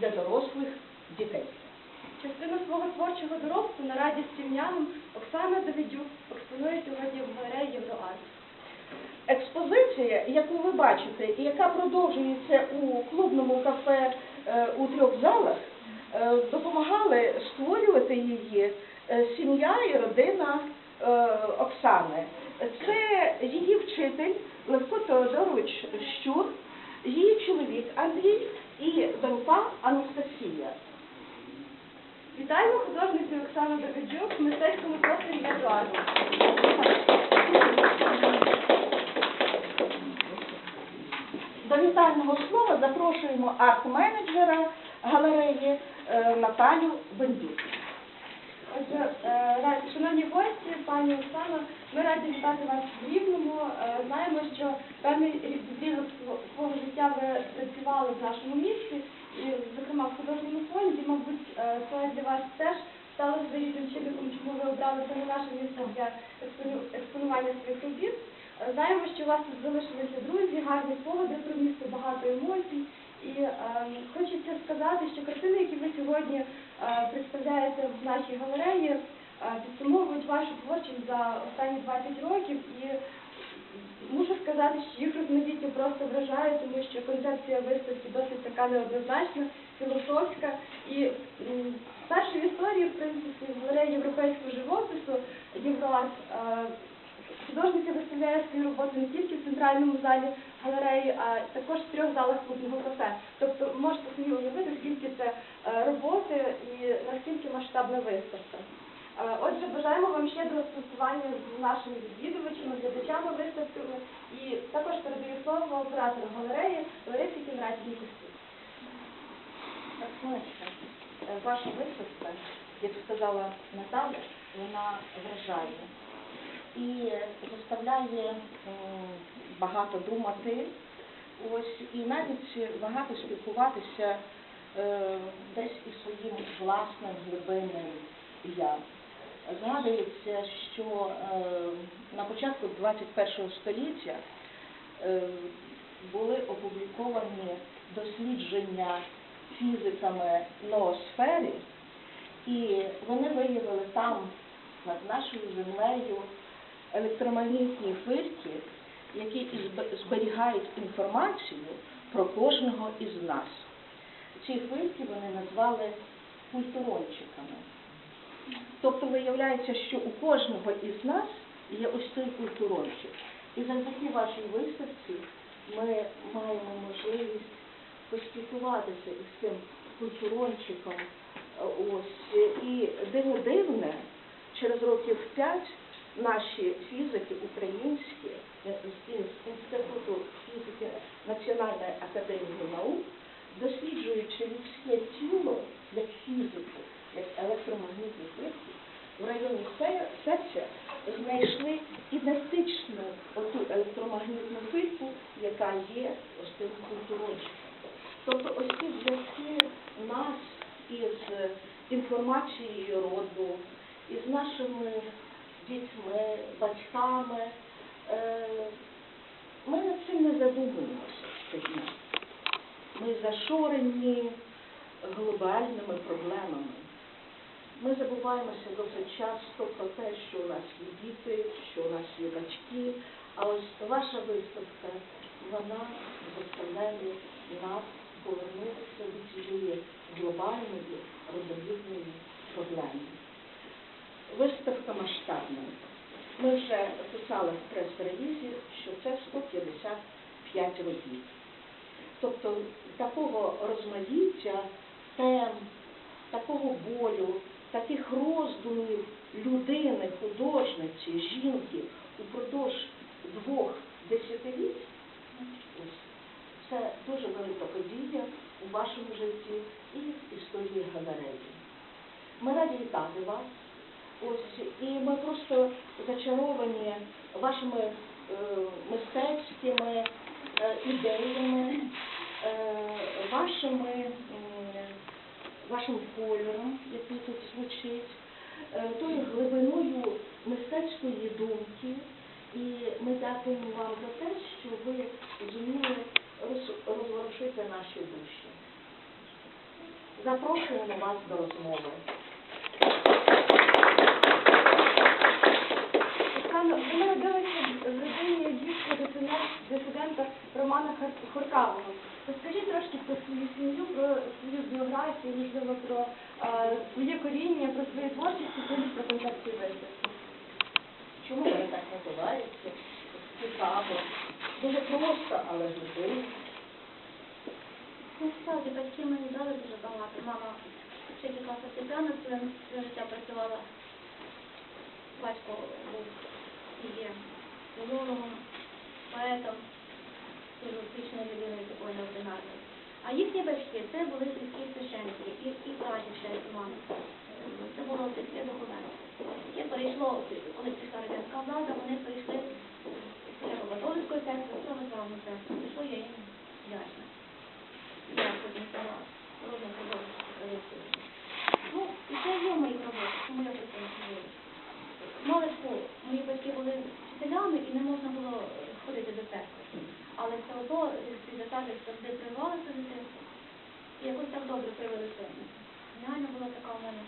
для дорослих дітей. Частину свого творчого доробку на раді з сім'янам Оксана Давидюк експонує сьогодні в галереї Євроарт. Експозиція, яку ви бачите, і яка продовжується у клубному кафе е, у трьох залах, е, допомагали створювати її е, сім'я і родина Оксани. Це її вчитель Левко Теодорович Щур, її чоловік Андрій і донька Анастасія. Вітаємо художницю Оксану Давидюк в мистецькому просторі Євроарт. До вітального слова запрошуємо арт-менеджера галереї е, Наталю Бендюк. Отже, е, шановні гості, пані Оксано, ми раді вітати вас в Рівному. Е, Знаємо, що певний життя ви працювали в нашому місті, і, зокрема, в художньому фонді, мабуть, це для вас теж стало своєрідним чинником, чому ви обрали саме наше місто для експону- експонування своїх робіт. Е, Знаємо, що у вас тут залишилися друзі, гарні спогади про місто, багато емоцій. І е, хочеться сказати, що картини, які ви сьогодні е, представляєте в нашій галереї, е, підсумовують вашу творчість за останні 20 років. І мушу сказати, що їх розмаїття просто вражає, тому що концепція виставки досить така неоднозначна, філософська. І перша в історії, в принципі, в галереї європейського живопису Євроарт е, Художниця виставляє свої роботи не тільки в центральному залі галереї, а також в трьох залах клубного кафе. Тобто можете собі уявити, скільки це е, роботи і наскільки масштабна виставка. Е, Отже, бажаємо вам щедрого спілкування з нашими відвідувачами, глядачами виставки і також передаю слово оператору галереї Ларисі. Сонечка, е, ваша виставка, як сказала Наталя, вона вражає і заставляє багато думати, ось і навіть багато спілкуватися е, десь із своїм власним глибинним я. Згадується, що е, на початку 21 століття е, були опубліковані дослідження фізиками ноосфери, і вони виявили там, над нашою землею, електромагнітні хвильки, які зберігають інформацію про кожного із нас. Ці хвильки вони назвали культурончиками. Тобто виявляється, що у кожного із нас є ось цей культурончик. І завдяки вашій виставці ми маємо можливість поспілкуватися із цим культурончиком. Е, Ось і диво дивне, через років п'ять наші фізики українські е, з інституту фізики Національної академії наук, досліджуючи людське тіло як фізику, як електромагнітні хвильки, в районі серця знайшли ідентичну оту електромагнітну хвильку, яка є ось цим культурончиком. Тобто ось ці зв'язки нас із інформацією роду, із нашими дітьми, батьками. Е, Ми над цим не задумуємося щодня. Ми зашорені глобальними проблемами. Ми забуваємося досить часто про те, що у нас є діти, що у нас є батьки. А ось ваша виставка, вона заставляє нас повернутися до цієї глобальної родовідної проблеми. Виставка масштабна. Ми вже писали в прес-релізі, що це 155 робіт. Тобто такого розмаїття тем, такого болю, таких роздумів людини, художниці, жінки упродовж двох десятиліть, це дуже велика подія у вашому житті і в історії галереї. Ми раді вітати вас. Ось, і ми просто зачаровані вашими е, мистецькими е, ідеями, е, вашими, вашим кольором, який тут звучить, е, тою глибиною мистецької думки. І ми дякуємо вам за те, що ви зуміли розворушити наші душі. Запрошуємо вас до розмови. Оксано, ви львівського дисидента- дисидента Романа Хоркавого. Розкажіть трошки про свою сім'ю, про свою біографію, можливо, про е, своє коріння, про свою творчість і про концепцію виставки. Чому вони так називаються? Цікаво. Дуже просто, але глибинно. Насправді батьки мені дали дуже багато. Мама вчителька фортепіано своє життя працювала. Батько був і є поетом, успішною людиною такою неординарною. А їхні батьки це були сільські священники, і, і прадів ще мами. Це було сільське духовенство. Яке перейшло, коли прийшла радянська влада, вони перейшли з католицької церкви в православну церкву. Що я їм вдячна. Я потім стала художником. Ну, і це є в моїх роботах, тому я про це говорю. Мали школу. Мої батьки були вчителями і не можна було ходити до церкви. Але все одно засади завжди прививалися до дитинства. І якось так добре привелися. Реально була така в мене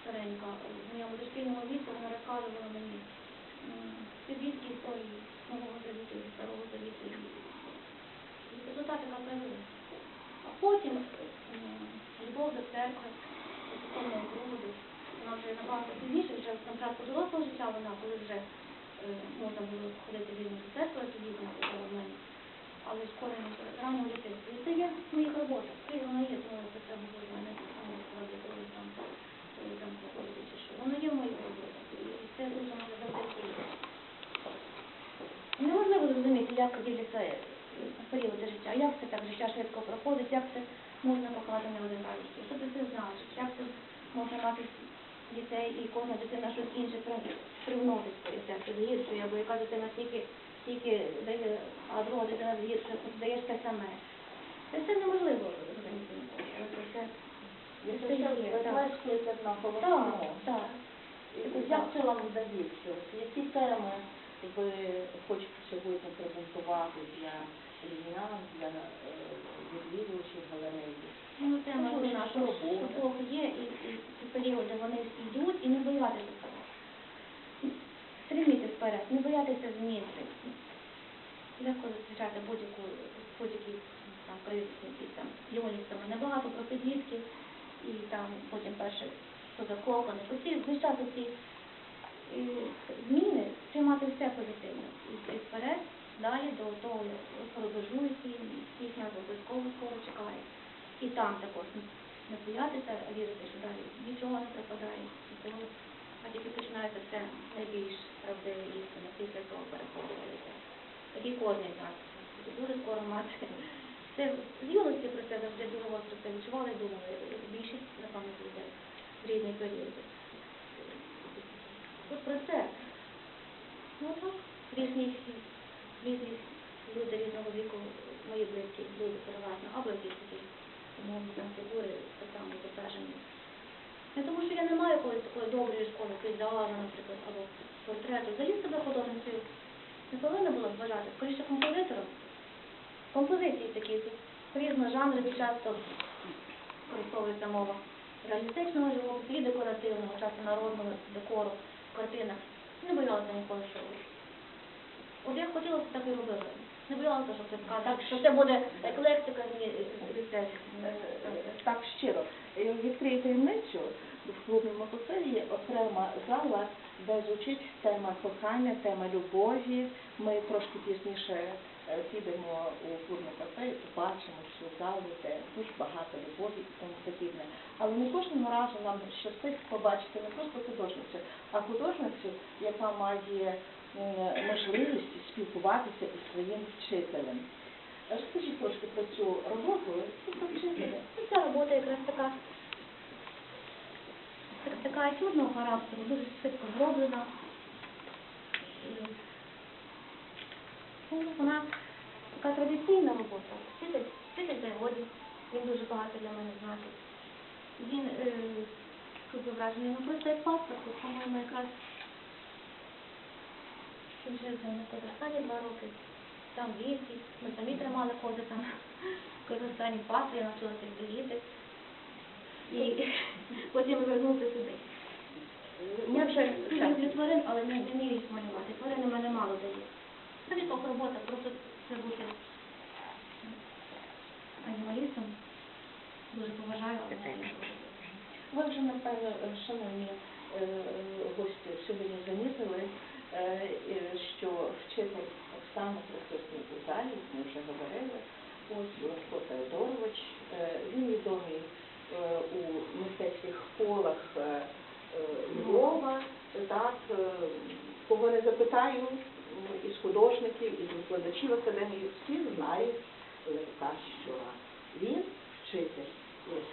старенька. В моєму дошкільному віці вона розказувала мені м, світські історії Нового Завіту, і Старого Завіту. І результати така появилася. А потім любов до церкви, до духовного кругу, вона вже набагато пізніше, вже на початку дорослого життя вона, коли вже можна було ходити вільно до церкви, тоді в мене. Але раннього дитинства. І це є в моїх роботах. Це воно є, тому це говорю, мене не складі, коли там, коли там проходить чи що. Воно є в моїх роботах. І це дуже мене приємно. Неможливо зрозуміти, як діляться е, періоди життя, як це так життя швидко проходить, як це можна поховати не один раз. Що це значить, як це можна мати дітей і кожна дитина щось інше при- привносить серце, згіршує, або яка дитина стільки, стільки дає, а друга дитина даєш те саме. Це все неможливо це це це так. Як це вам вдається? Які теми ви хочете сьогодні презентувати для рівнян, для е, відвідувачів галереї? Ну, тема Ну, одна, що Бог є, і, і ці періоди вони йдуть, і не боятися цього. Стреміти вперед, не боятися зміни. Легко зустрічати будь-яку будь-які там якісь там небагато про підлітків, і там потім перше що закоханих. Оці звичайно ці е, зміни приймати все позитивно. І вперед, далі до того який який нас обов'язково скоро чекає. І там також не боятися, а вірити, що далі нічого не пропадає. І того, а тільки починається все найбільш правдиве істини, після того переходить. Такий кожен з нас дуже скоро мати. Це з юності про це завжди дуже гостро це відчували, думали, більшість, напевно, людей в різні періоди. От про це. Ну так, різні, різні люди різного віку, мої близькі люди переважно, або якісь такі умовні там фігури, так само зображені. Не тому, що я не маю якоїсь такої доброї школи, пейзажу, наприклад, або портрету. Заліз себе художницею не повинна була вважати, скоріше композитором. Композиції такі, різножанрові часто використовується мова реалістичного живопису і декоративного, часто народного декору в картинах. Не боялася ніколи, що От як хотілося, так і робила. Не боялася, що це така, так, що це буде еклектика ні, Е, так щиро. Е, Відкрию таємницю, в клубному кафе є окрема зала, де звучить тема кохання, тема любові. Ми трошки пізніше е, підемо у клубне кафе і побачимо цю залу, де дуже багато любові і тому подібне. Але не кожного разу нам щастить побачити не просто художницю, а художницю, яка має можливість спілкуватися із своїм вчителем. Розкажіть трошки про цю роботу, про вчителя. Ну, Ця робота якраз така, така етюдного характеру, дуже швидко зроблена. Ну, Вона така традиційна робота. Вчитель, вчитель переводів, він дуже багато для мене значить. Він е, зображений ну, просто як паспорт, по-моєму, якраз на Казахстані два роки. Там вівці, ми самі тримали кози там Казахстані пасли, я навчилася їх доїти. потім вернути сюди. Я вже люблю тварин, але не, вмію їх малювати. Тварини мене мало дають. Це вікова робота, просто це бути анімалістом. Дуже поважаю, але не можу. Ви вже, напевно, шановні е, гості, сьогодні замітили, що вчитель Оксана присутній у залі, ми вже говорили. Ось Левко Теодорович, е, він відомий е, у мистецьких колах е, е, Львова. Так, е, кого не запитаю, із художників, із викладачів академії, всі знають Левка Щура. Він вчитель. Ось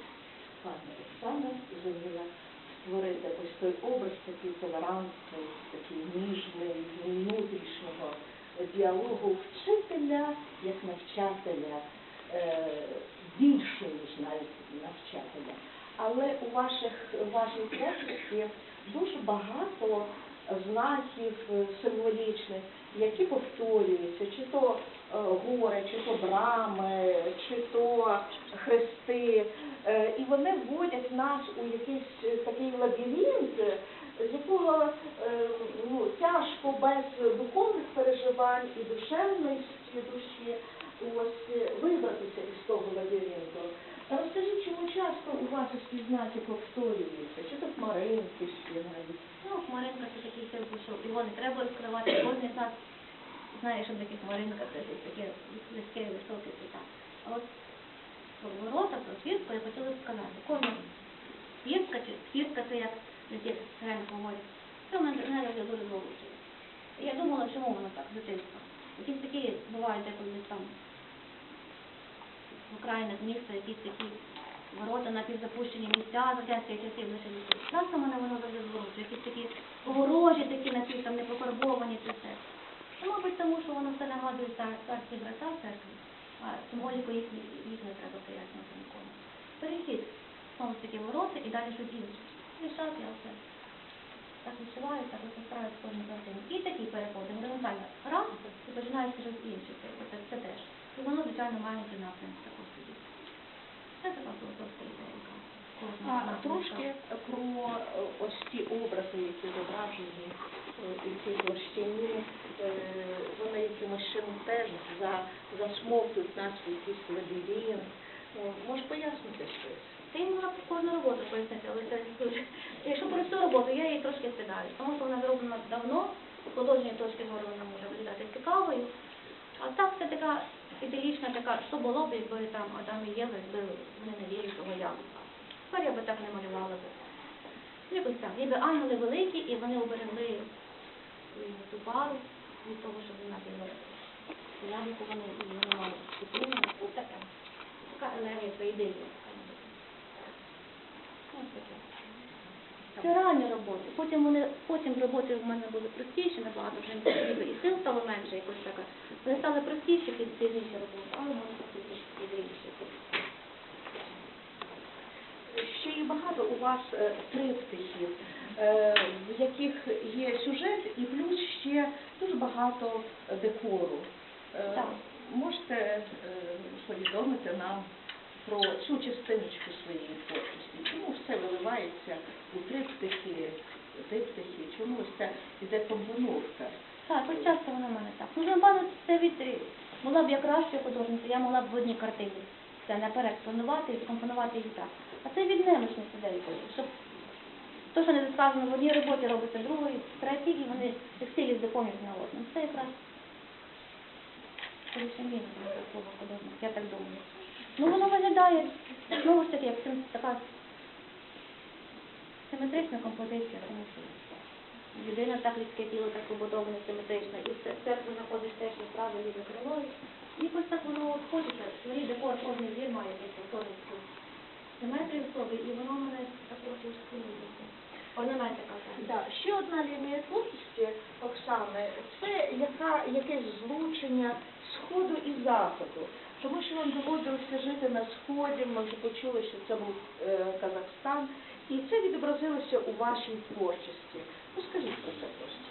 пані Оксана зуміла створити ось той образ такий толерантний, такий ніжний, внутрішнього діалогу вчителя як навчателя, е, більше, ніж навіть навчателя. Але у ваших вашій творчості дуже багато знаків символічних, які повторюються, чи то е, гори, чи то брами, чи то хрести. Е, І вони вводять нас у якийсь е, такий лабіринт, з якого е, ну, тяжко без духовних переживань і душевності душі ось вибратися із того лабіринту. А Розкажіть, чому часто у вас ось ці знаки повторюються? Чи то хмаринки ще навіть? Ну, хмаринка це такий символ, що його не треба розкривати, кожен з нас знає, що таке хмаринка, це таке близьке, високе і так. А от ворота, про свірку я хотіла б сказати. Кожна свірка чи свірка, це як десь реально говорять, це мене дуже довго Я думала, чому воно так з дитинства. Якісь такі бувають деколи там в окраїнах міста, якісь такі ворота напівзапущені місця з радянських часів лишилися. Часто мене воно завжди зворушує, якісь такі огорожі такі напів там не пофарбовані це все. Ну, мабуть, тому що воно все нагадує цар- царські брата а символіку їх, їх не треба пояснювати нікому. Перехід, знову ж і далі щось інше. Рішати, я все. Так відчуваю, так розпостраю кожну картину. І такі переходи, горизонтально. Раз, і починається через інше, це, це, теж. І воно, звичайно, має ці напрямки також тоді. Це така філософська ідея, А трошки про е, ось ті образи, які зображені е, у цій площині, е, вони якимось чином теж за, засмоктують нас в якийсь лабіринт. Може пояснити щось? Та я б кожну роботу пояснити, але це дуже. Якщо про цю роботу, я її трошки стидаю, тому що вона зроблена давно, з художньої точки зору вона може виглядати цікавою. А так це така ідеалічна така, що було б, якби там Адам і Єва, якби вони не вірили того яблука. Тепер я би так не малювала би. Якось так. Ніби ангели великі, і вони оберегли цю пару від того, щоб вона яблуко, вони і вони мали світлину. Ось таке. Така енергія, це ідея. Ось таке. Це реальні роботи. Потім вони, потім роботи в мене були простіші, набагато вже ніби і сил стало менше, якось така. Вони стали простіші під роботи, але вони такі ідеїші. Ще є багато у вас е, триптихів, е, в яких є сюжет і плюс ще дуже багато декору. Е, Так. Можете повідомити нам про цю частиночку своєї творчості? Чому все виливається у триптихи, диптихи? Чому ось ця іде компоновка? Так, ось часто воно в мене так. Ну, напевно, це від... Була б я кращою художницею, я могла б в одній картині це наперед планувати і скомпонувати її так. А це від немощності деякої, щоб то, що не сказано в одній роботі, робиться в другій, в третій, і вони цих стилів доповнюють на одному. Це якраз слово художник, я так думаю. Ну, воно виглядає, знову ж таки, як така симетрична композиція, тому що людина так людське тіло так побудоване симетрично, і в церкву знаходиш теж і праве ліве крило. І якось так воно от. Взагалі декор кожний двір має якусь повторницьку симетрію і воно мене так трохи скулюється. Орнаментика. Да. Ще одна лінія творчості Оксани це яка, якесь злучення сходу і заходу. Тому що вам доводилося жити на сході, ми вже почули, що це був е, Казахстан, і це відобразилося у вашій творчості. Розкажіть про це трошки.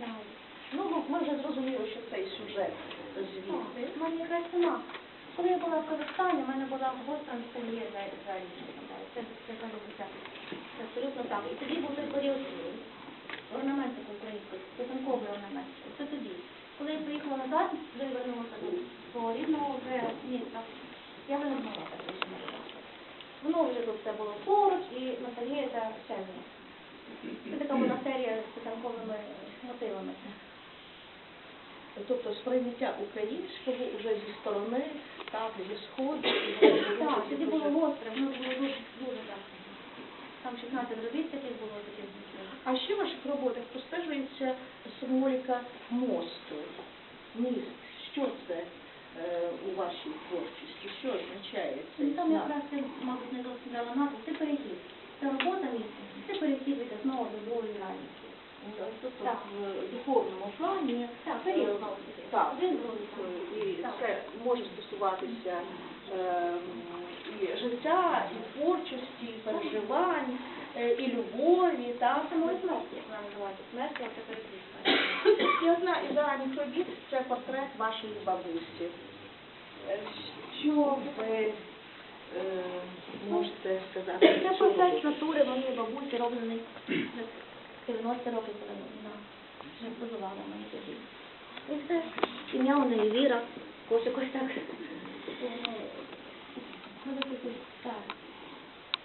Ну. Ну, ми вже зрозуміли, що цей сюжет звідти. В мене сама. Коли я була в Казахстані, в мене була гостра Ізраїльською. Це, це, це, це абсолютно так. І тоді був той період орнаментику української, писанковий орнамент. Це тоді. Коли я приїхала назад, я вернулася до рідного вже міста, я вже не змогла так. Воно вже тут все було поруч і ностальгія ця щезла. Це така була серія з писанковими мотивами. Тобто сприйняття українського вже зі сторони, так, зі сходу. Так, тоді було гостре, воно було дуже, дуже так. Там 16 робіт таких було таких. А ще в ваших роботах простежується символіка мосту, міст. Що це е, у вашій творчості? Що означає цей Ну, Там якраз ти, мабуть, не зовсім дала назву, це перехід. Це робота місця, це перехід від основи до другої реальності. Тобто Так. в духовному плані Так, таки. так, другий. і це може стосуватися е, і життя, і творчості, і переживань, е, і любові, так? Самої смерті, як вона називається. Смерть, як. І одна із ранніх робіт це портрет вашої бабусі. Е, Що ви е, можете сказати? Це про портрет натури моєї бабусі, роблений 90 років, коли вона вже позувала мене тоді. І все. Ім'я у неї Віра, кошик ось так. Е, ну, Так.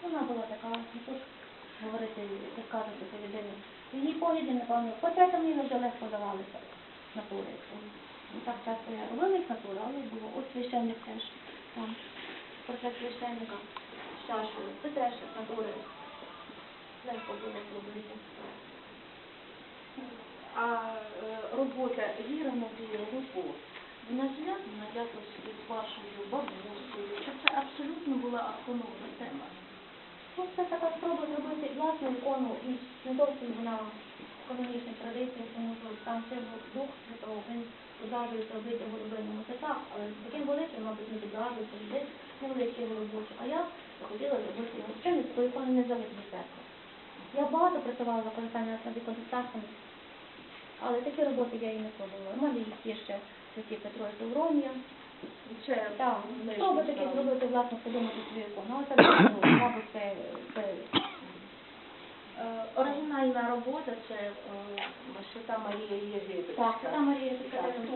Вона була така, не то говорити, розказувати про людину. Її погляди, напевно, портрета мені вже легко давалися натури. Не так часто я робила їх натури, але було. От священник теж. Там портрет священника з. Це теж натури. Легко було зробити. А е, робота Віра Надія Любов, вона зв'язана якось із вашою бабусею, чи це абсолютно була автономна тема? Ну, це така спроба зробити власну ікону і не зовсім вона канонічних традицій, тому що там це дух святого, він зображує зробити голубиному. Це так, але таким великим, мабуть, не зображується, десь невеличкий голубочок. А я хотіла зробити його ще не такої ікони не від церкви. Я багато працювала за використання над іконостасами, але такі роботи я і не пробувала. У мене їх є ще святі Петро і Так, хто би справа. зробити власне подумати свою ікону, але це мабуть, це, це Е, Оригінальна робота це е, Свята Марія Єгипетська. так, Свята Марія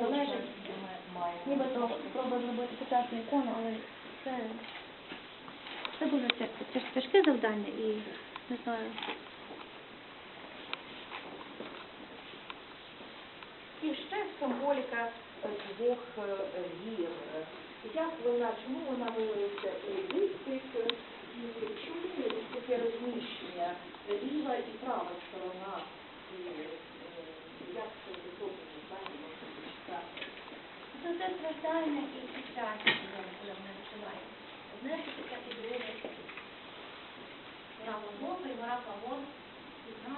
залежить. ми. Нібито спроба зробити сучасну ікону, але це, це дуже тяжке завдання і не знаю. І ще символіка е, двох е, гір. Як вона, чому вона виявилася у вистих, і чому таке розміщення ліва і права сторона, і е, як це духовне знання можна почитати? Це все страждання і щастя, коли мене відчуває. Одне таке і друге. Гора глибока і гора плавон. І це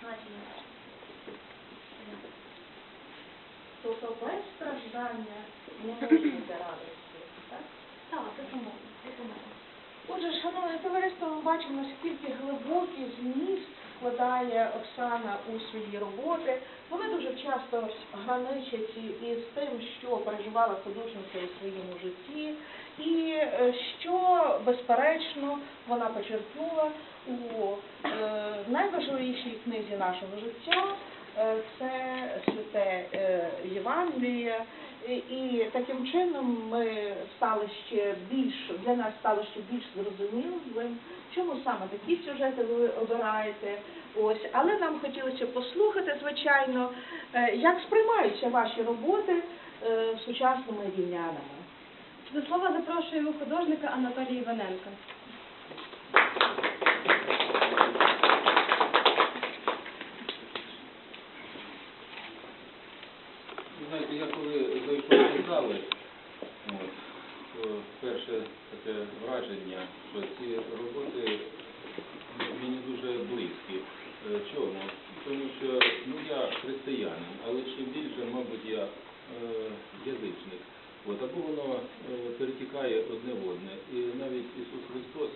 значення. Тобто без страждання не може бути радості, так? Так, це тому. Отже, шановне товариство, ми бачимо, наскільки глибокий зміст вкладає Оксана у свої роботи. Вони дуже часто граничать і- із тим, що переживала художниця у своєму житті, і е, що, безперечно, вона почерпнула у е, найважливішій книзі нашого життя. Е, Це святе е, Євангеліє, і, таким чином ми стали ще більш для нас стало ще більш зрозумілим, чому саме такі сюжети ви обираєте. Ось, але нам хотілося послухати, звичайно, е, як сприймаються ваші роботи сучасними рівнянами. До слова запрошуємо художника Анатолія Іваненка. Ви знаєте, я коли зайшов до зали, от, то перше таке враження, що ці роботи мені дуже близькі. Е, Чому? Тому що ну, я християнин, але ще більше, мабуть, я е, язичник. От, або воно е, перетікає одне в одне. І навіть Ісус Христос,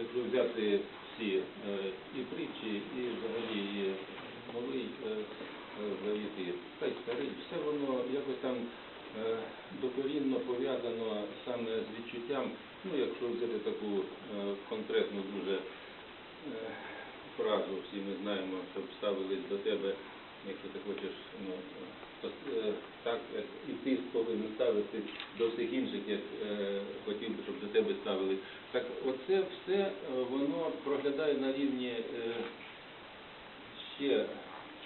якщо взяти всі е, і притчі, і взагалі і новий е, е, та й старий, все воно якось там докорінно пов'язано саме з відчуттям, ну якщо взяти таку е, конкретну дуже е, фразу, всі ми знаємо, щоб ставились до тебе, якщо ти хочеш, ну, е, так, і ти повинен ставити до всіх інших, як е, хотів би, щоб до тебе ставились. Так оце все е, воно проглядає на рівні е, ще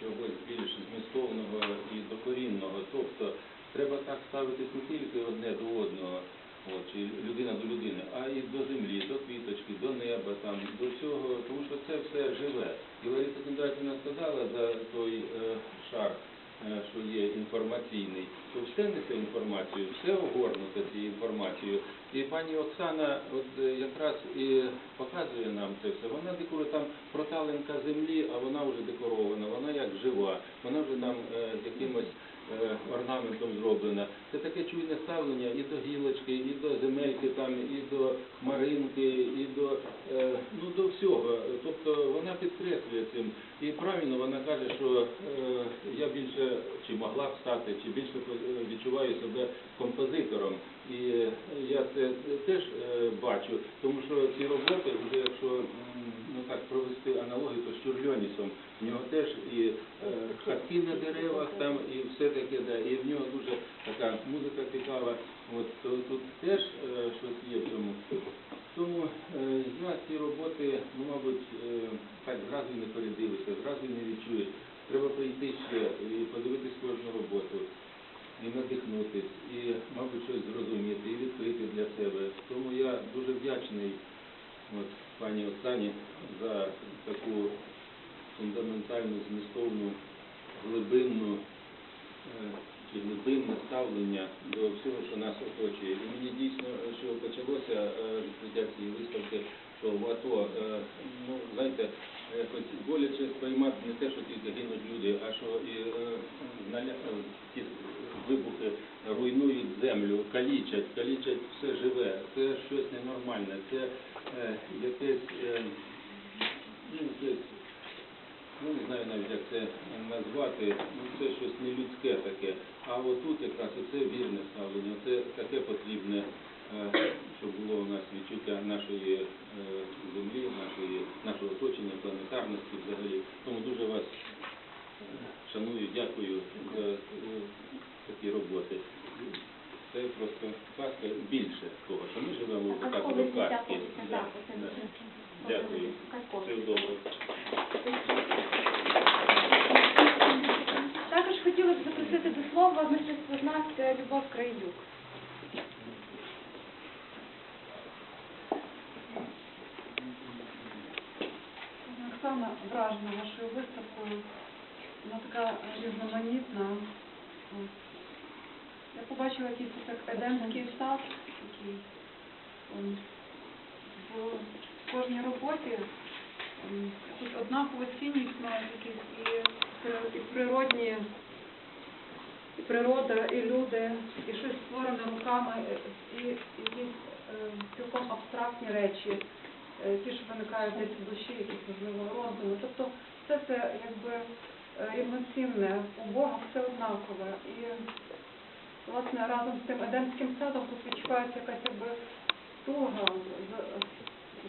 чогось більш змістовного і докорінного. Тобто треба так ставитись не тільки одне до одного, от, чи людина до людини, а і до землі, до квіточки, до неба, там, до всього, тому що це все живе. І Лариса Кондратівна сказала за той е, шар, е, що є інформаційний, то все несе інформацію, все огорнуто цією інформацією. І пані Оксана от е, якраз і показує нам це все. Вона декорує там проталинка землі, а вона вже декорована, вона як жива, вона вже нам е, якимось орнаментом зроблена. Це таке чуйне ставлення і до гілочки, і до земельки, там, і до хмаринки, і до, е, ну, до всього. Тобто вона підкреслює цим. І правильно вона каже, що е, я більше чи могла б стати, чи більше е, відчуваю себе композитором. І е, я це теж е, бачу, тому що ці роботи, вже якщо ну так провести аналогію, то з Чурльонісом, в нього теж і е, хатки на деревах там, і все таке, да, і в нього дуже така музика цікава. От то тут теж е, щось є в цьому. Тому е, я ці роботи, ну мабуть, е, так зразу не передивишся, зразу не відчуєш. Треба прийти ще і подивитись кожну роботу і надихнутись, і, мабуть, щось зрозуміти, і відкрити для себе. Тому я дуже вдячний от, пані Оксані за таку фундаментальну, змістовну, глибинну е, чи глибинне ставлення до всього, що нас оточує. І мені дійсно, що почалося е, відкриття цієї виставки, що в АТО, е, ну, знаєте, боляче сприймати не те, що тільки гинуть люди, а що і е, наля- е, ті вибухи руйнують землю, калічать, калічать все живе. Це щось ненормальне, це е, якесь, е, ну, ну не знаю навіть як це назвати, ну це щось нелюдське таке. А отут якраз оце вірне ставлення, це таке потрібне, е, щоб було у нас відчуття нашої е, землі, нашої, нашого оточення, планетарності взагалі. Тому дуже вас е, шаную, дякую за е, такі роботи. Це просто казка більше того, що ми живемо в так в казці. Да, да. Дякую. Все добре. Також хотіла б запросити до слова мистецтвознавця Любов Крайдюк. Оксана вражена вашою виставкою. Вона така різноманітна. Я побачила якийсь так едемський сад, ем, В кожній роботі. Ем, тут однаково цінність мають якісь і, природні, і природа, і люди, і щось створене руками, і якісь е, цілком абстрактні речі ті, що виникають десь в душі, якісь можливо роздуми. Тобто все це якби е, рівноцінне, у Бога все однакове. І власне разом з тим Едемським садом тут відчувається якась якби туга з,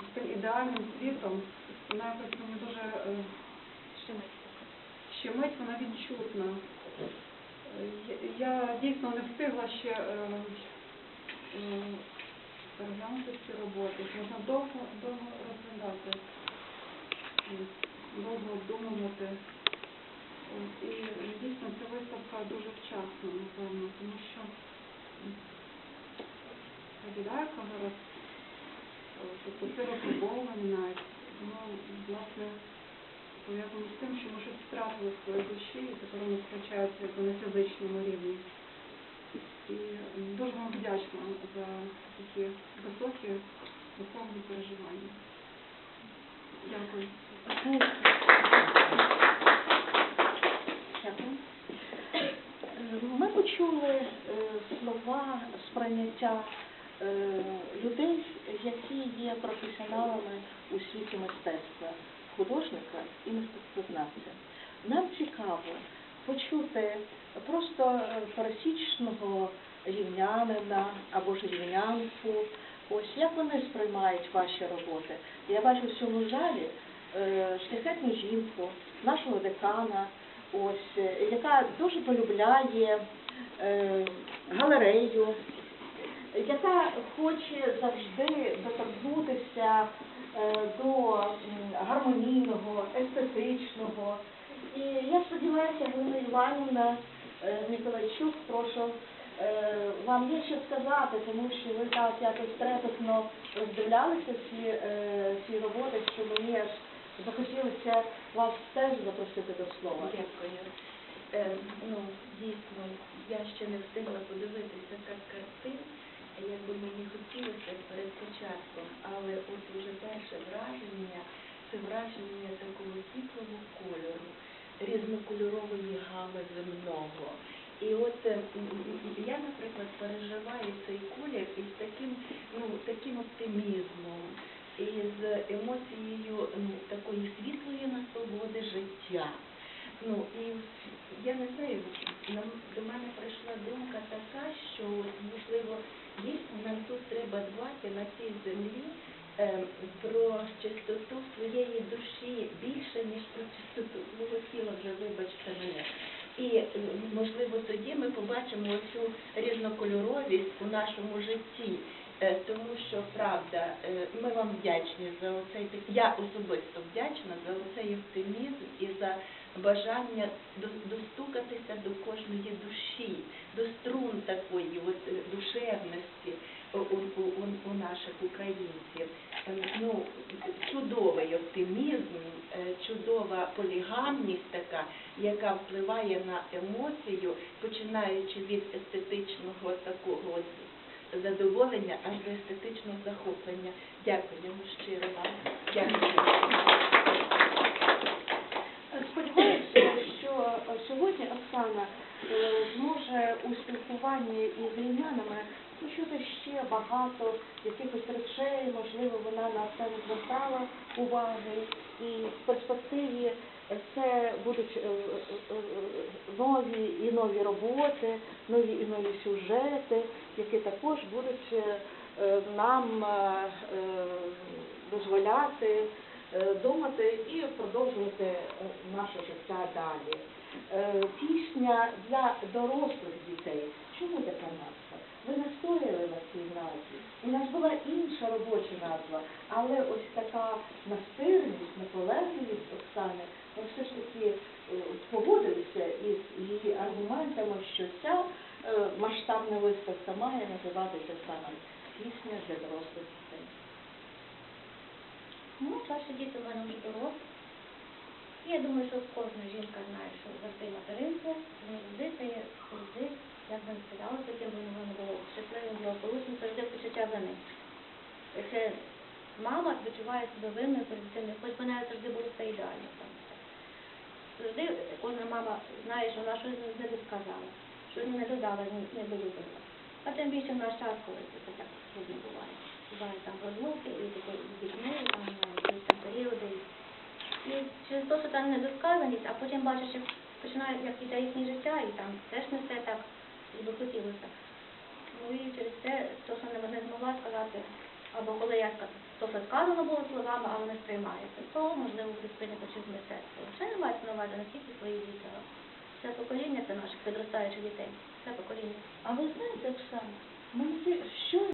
з, тим ідеальним світом. Вона якось мені дуже е, щемить, вона відчутна. Е, Я дійсно не встигла ще е, е, переглянути ці роботи. Можна довго, довго розглядати, довго обдумувати. І дійсно ця виставка дуже вчасна, напевно, тому що яка зараз, тобто це розглядовування навіть, воно, власне, пов'язано з тим, що ми щось втратили в своїй душі, і тепер воно втрачається якби на фізичному рівні. І дуже вдячна за такі високі духовні переживання. Дякую. Е, Ми почули е, слова сприйняття е, людей, які є професіоналами у світі мистецтва, художника і мистецтвознавця. Нам цікаво почути просто пересічного рівнянина або ж рівнянку. Ось як вони сприймають ваші роботи? Я бачу в цьому залі е, шляхетну жінку, нашого декана, ось, е, яка дуже полюбляє е, галерею, яка хоче завжди доторкнутися до гармонійного, естетичного. І я сподіваюся, Галина Іванівна Ніколайчук, прошу, вам є що сказати, тому що ви так якось трепетно роздивлялися ці, е, ці роботи, що мені аж захотілося вас теж запросити до слова. Дякую. Е, ну, дійсно, я ще не встигла подивитися так картин, як би мені хотілося перед початком, але от уже перше враження, це враження такого світлого кольору, різнокольорової гами земного. І от е, я, наприклад, переживаю цей колір із таким, ну, таким оптимізмом, із емоцією ну, такої світлої насолоди життя. Ну і я не знаю, до мене прийшла думка така, що можливо дійсно нам тут треба дбати на цій землі е, про чистоту своєї душі більше ніж про чистоту свого тіла, вже вибачте мене. І можливо тоді ми побачимо цю різнокольоровість у нашому житті. Е, Тому що правда, е, ми вам вдячні за оцей я особисто вдячна за оцей оптимізм і за бажання до- достукатися до кожної душі, до струн такої от, е, душевності у, у, у, наших українців. Е, Ну, чудовий оптимізм, е, чудова полігамність така, яка впливає на емоцію, починаючи від естетичного такого задоволення аж до естетичного захоплення. Дякую щиро вам. Дякую. Сподіваюся, що сьогодні Оксана е, зможе у спілкуванні із рівнянами почути ще багато якихось речей, можливо, вона на це не звертала уваги, і в перспективі це будуть е, е, нові і нові роботи, нові і нові сюжети, які також будуть нам дозволяти думати і продовжувати наше життя далі. Е, Пісня для дорослих дітей. Чому така назва? Ви настояли на цій назві. У нас була інша робоча назва, але ось така настирність, наполегливість Оксани, ми все ж таки е, погодилися із її аргументами, що ця е, масштабна виставка має називатися саме пісня для дорослих дітей. Ну, старші діти в мене вже дорослі. Я думаю, що кожна жінка знає, що завжди материнство, завжди це є завжди, як би сказала, потім би воно було щасливим, благополучним, завжди почуття вини. Це мама відчуває себе винною перед дитиною, хоч вона завжди буде все ідеально. Там. Завжди кожна мама знає, що вона щось не досказала, щось не додала, не, долюбила. А тим більше в наш час, коли це так трудно буває. Бувають там розлуки і таке дітьми, там там періоди. І через те, що там недосказаність, а потім бачиш, як починає, як іде їхнє життя, і там теж не все так, як би хотілося. Ну і через це, то, що не, не змогла сказати, або коли я то, що сказано було словами, але не сприймається, то можливо буде через мистецтво. Ще не мається на увазі не тільки свої діти, все покоління це наших підростаючих дітей. Все покоління. А ви знаєте, Оксана, мене ти- що